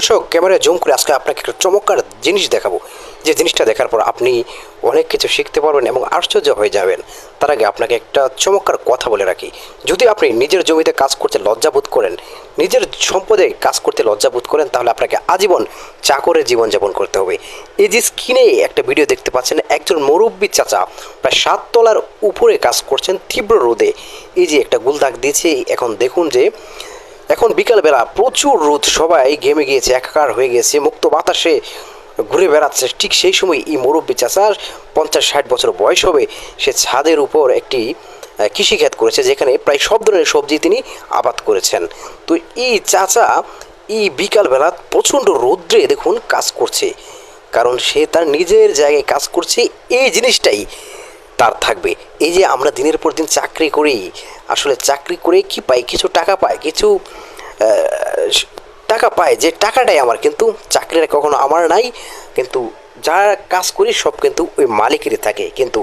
দর্শক, ক্যামেরায় জুম করে আজকে আপনাকে একটা চমৎকার জিনিস দেখাবো। যে জিনিসটা দেখার পর আপনি অনেক কিছু শিখতে পারবেন এবং আশ্চর্য হয়ে যাবেন। তার আগে আপনাকে একটা চমৎকার কথা বলে রাখি। যদি আপনি নিজের জমিতে কাজ করতে লজ্জাবোধ করেন, নিজের সম্পদে কাজ করতে লজ্জাবোধ করেন, তাহলে আপনাকে আজীবন চাকরের জীবনযাপন করতে হবে। এই যে স্ক্রিনে একটা ভিডিও দেখতে পাচ্ছেন, একজন মুরব্বী চাচা প্রায় সাত তলার উপরে কাজ করছেন তীব্র রোদে। এই যে একটা গুলদাগ দিয়েছে, এখন দেখুন যে এখন বিকালবেলা প্রচুর রোদ, সবাই ঘেমে গিয়েছে, একাকার হয়ে গেছে মুক্ত বাতাসে ঘুরে বেড়াচ্ছে। ঠিক সেই সময় এই মুরব্বী চাচার পঞ্চাশ, ষাট বছর বয়স হবে, সে ছাদের উপর একটি কৃষিক্ষেত করেছে, যেখানে প্রায় সব ধরনের সবজি তিনি আবাদ করেছেন। তো এই চাচা এই বিকালবেলা প্রচণ্ড রৌদ্রে দেখুন কাজ করছে, কারণ সে তার নিজের জায়গায় কাজ করছে, এই জিনিসটাই তার থাকবে। এই যে আমরা দিনের পর দিন চাকরি করি, আসলে চাকরি করে কি পাই? কিছু টাকা পাই কিছু টাকা পায় যে টাকাটাই আমার, কিন্তু চাকরিটা কখনো আমার নাই। কিন্তু যারা কাজ করি সব কিন্তু ওই মালিকেরই থাকে। কিন্তু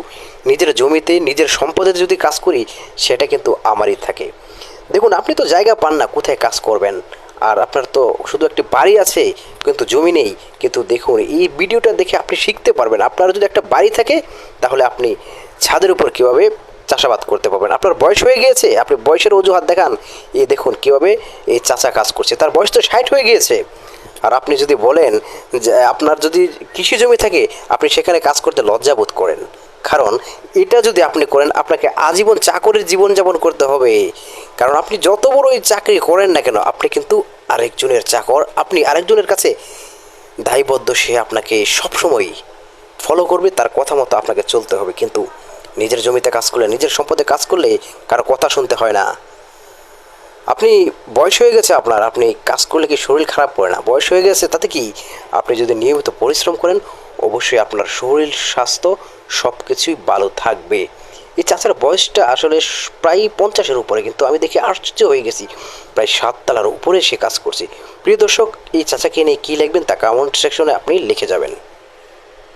নিজের জমিতে, নিজের সম্পদের যদি কাজ করি, সেটা কিন্তু আমারই থাকে। দেখুন, আপনি তো জায়গা পান না, কোথায় কাজ করবেন? আর আপনার তো শুধু একটি বাড়ি আছে, কিন্তু জমি নেই। কিন্তু দেখুন, এই ভিডিওটা দেখে আপনি শিখতে পারবেন। আপনার যদি একটা বাড়ি থাকে, তাহলে আপনি ছাদের উপর কীভাবে চাষাবাদ করতে পারবেন। আপনার বয়স হয়ে গিয়েছে, আপনি বয়সের অজুহাত দেখান। এই দেখুন কীভাবে এই চাচা কাজ করছে। তার বয়স তো ষাট হয়ে গিয়েছে। আর আপনি যদি বলেন যে, আপনার যদি কৃষি জমি থাকে, আপনি সেখানে কাজ করতে লজ্জাবোধ করেন। কারণ এটা যদি আপনি করেন, আপনাকে আজীবন চাকরির জীবনযাপন করতে হবে। কারণ আপনি যত বড়ই চাকরি করেন না কেন, আপনি কিন্তু আরেকজনের চাকর, আপনি আরেকজনের কাছে দায়বদ্ধ সে আপনাকে সবসময় ফলো করবে, তার কথা মতো আপনাকে চলতে হবে। কিন্তু নিজের জমিতে কাজ করলে, নিজের সম্পদে কাজ করলে কারও কথা শুনতে হয় না। আপনি বয়স হয়ে গেছে আপনার, আপনি কাজ করলে কি শরীর খারাপ করে না? বয়স হয়ে গেছে, তাতে কি আপনি যদি নিয়মিত পরিশ্রম করেন, অবশ্যই আপনার শরীর, স্বাস্থ্য সব কিছুই ভালো থাকবে। এই চাচার বয়সটা আসলে প্রায় পঞ্চাশের উপরে, কিন্তু আমি দেখে আশ্চর্য হয়ে গেছি। প্রায় সাত তলার উপরে সে কাজ করছে। প্রিয় দর্শক, এই চাচাকে নিয়ে কী লিখবেন তা কমেন্ট সেকশনে আপনি লিখে যাবেন।